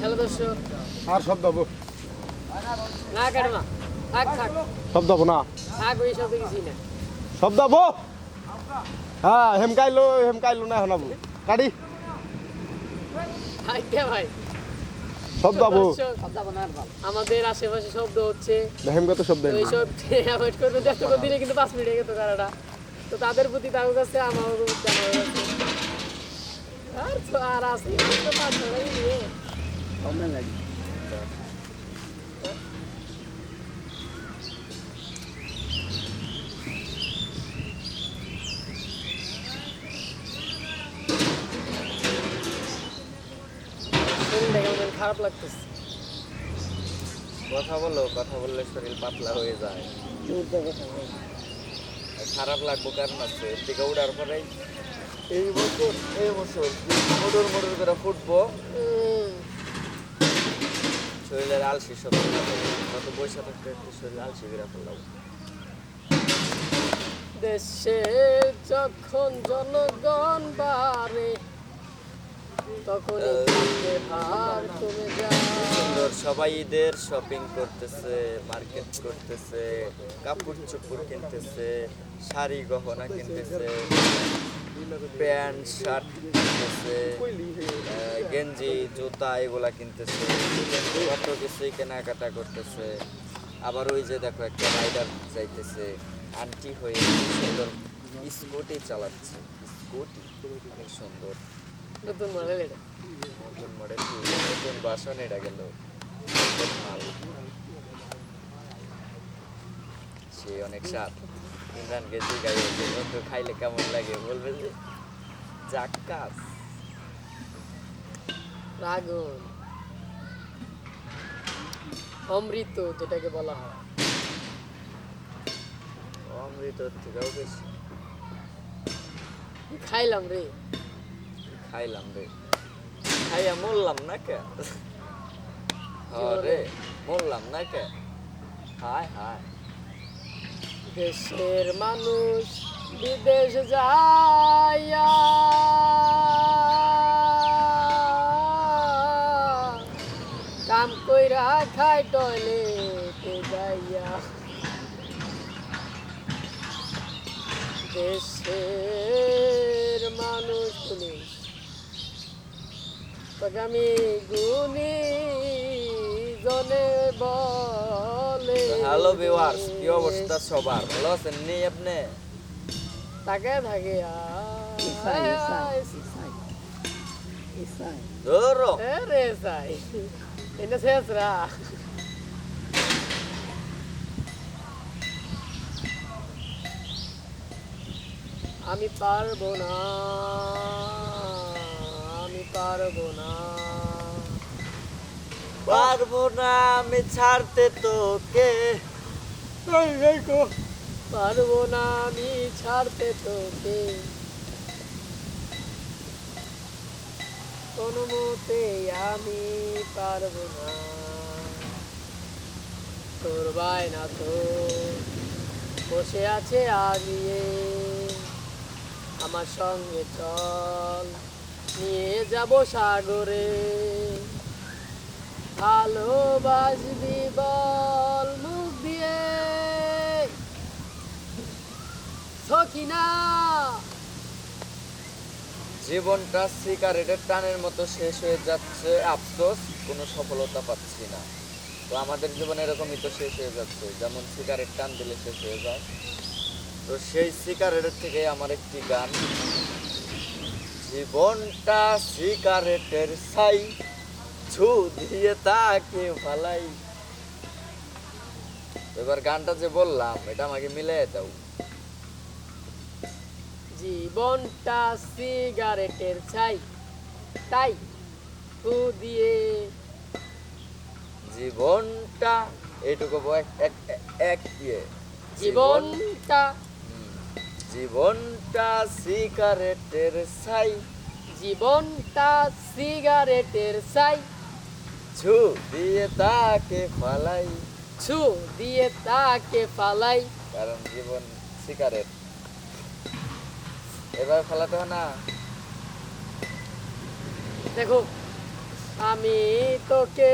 Hello দর্শক আর সব দেবো না? কাটমা থাক থাক সব দেবো? না থাক ওই সব কিছু না সব দেবো হ্যাঁ হেমকাইলো হেমকাইলো না ভাই সব আমাদের আশেপাশে শব্দ হচ্ছে। হেমকা তো সব দেয় তো এইসব অ্যাভয়েড করতে চেষ্টা করে দিলে কিন্তু পাঁচ মিনিট গেত কারাটা। তো তাদের প্রতি তার কাছে আমার জানা গেছে আর তো আর তো পাঁচ নিয়ে। খারাপ লাগতেছে? কথা বলো কথা বললে শরীর পাতলা হয়ে যায়। খারাপ লাগবো কারণ আছে থেকে উঠার পরে এই বছর এই বছর মোটর মোটর করে ফুটবো। শরীরের আলসি সব কত পয়সা থাকতে একটু শরীর আলসি করে ফেললাম দেশে যখন জনগণ বাড়ে তখন ভার কমে যায় সুন্দর, সবাই ঈদের শপিং করতেছে মার্কেট করতেছে, কাপড় চোপড় কিনতেছে, শাড়ি গহনা কিনতেছে, প্যান্ট, শার্ট কিনতেছে গেঞ্জি, জুতা এগুলা কিনতেছে, কত কিছুই কেনাকাটা করতেছে। আবার ওই যে দেখো, একটা রাইডার যাইতেছে আন্টি হয়ে সুন্দর স্কুটি চালাচ্ছে। স্কুটি অনেক সুন্দর। নতুন মডেল এটা। নতুন মডেল নতুন বাসন এটা গেল সে অনেক স্বাদ ইমরানকে জিগাই বন্ধু খাইলে কেমন লাগে বলবে যে জাক্কাস ড্রাগন অমৃত যেটাকে বলা হয়। অমৃত থেকেও বেশি খাইলাম রে। খাইলাম রে খাইয়া মরলাম না কে রে মরলাম না কে হায় হায় দেশের মানুষ বিদেশ যাইয়া কাম কইরা খাই টয়লেটে যাইয়া। দেশের মানুষ পুলিশ তোকে আমি গুনি জনে বলে। হ্যালো ভিউয়ার্স কি অবস্থা সবার? ভালো আছেন নি আপনি? তাকে থাকে ধরো। রে সাই এটা শেষ রা। আমি পারব না। পারব না পারব না আমি ছাড়তে তোকে। পারব না আমি ছাড়তে তোকে। কোনো মতে আমি পারব না তোর বায়না তো বসে আছে আগিয়ে আমার সঙ্গে চল। নিয়ে যাব সাগরে। ভালোবাসবি বল মুখ দিয়ে। সখিনা। জীবনটা সিগারেটের টানের মতো শেষ হয়ে যাচ্ছে। আফসোস, কোনো সফলতা পাচ্ছি না। তো আমাদের জীবন এরকমই তো শেষ হয়ে যাচ্ছে। যেমন সিগারেট টান দিলে শেষ হয়ে যায়। তো সেই সিগারেটের থেকে আমার একটি গান। জীবনটা সিগারেটের ছাই ছু দিয়ে তাকে ভালাই এবার গানটা যে বললাম এটা আমাকে মিলাই দাও। জীবনটা সিগারেটের ছাই তাই ফু দিয়ে। জীবনটা এইটুকু বল- এক এক এক ইয়ে। জীবনটা। জীবনটা সিগারেটের ছাই। জীবনটা সিগারেটের ছাই। ছু দিয়ে তাকে ফালাই। ছু দিয়ে তাকে ফালাই। কারণ জীবন সিগারেট। এবার ফালাতে হয় না। দেখো আমি তোকে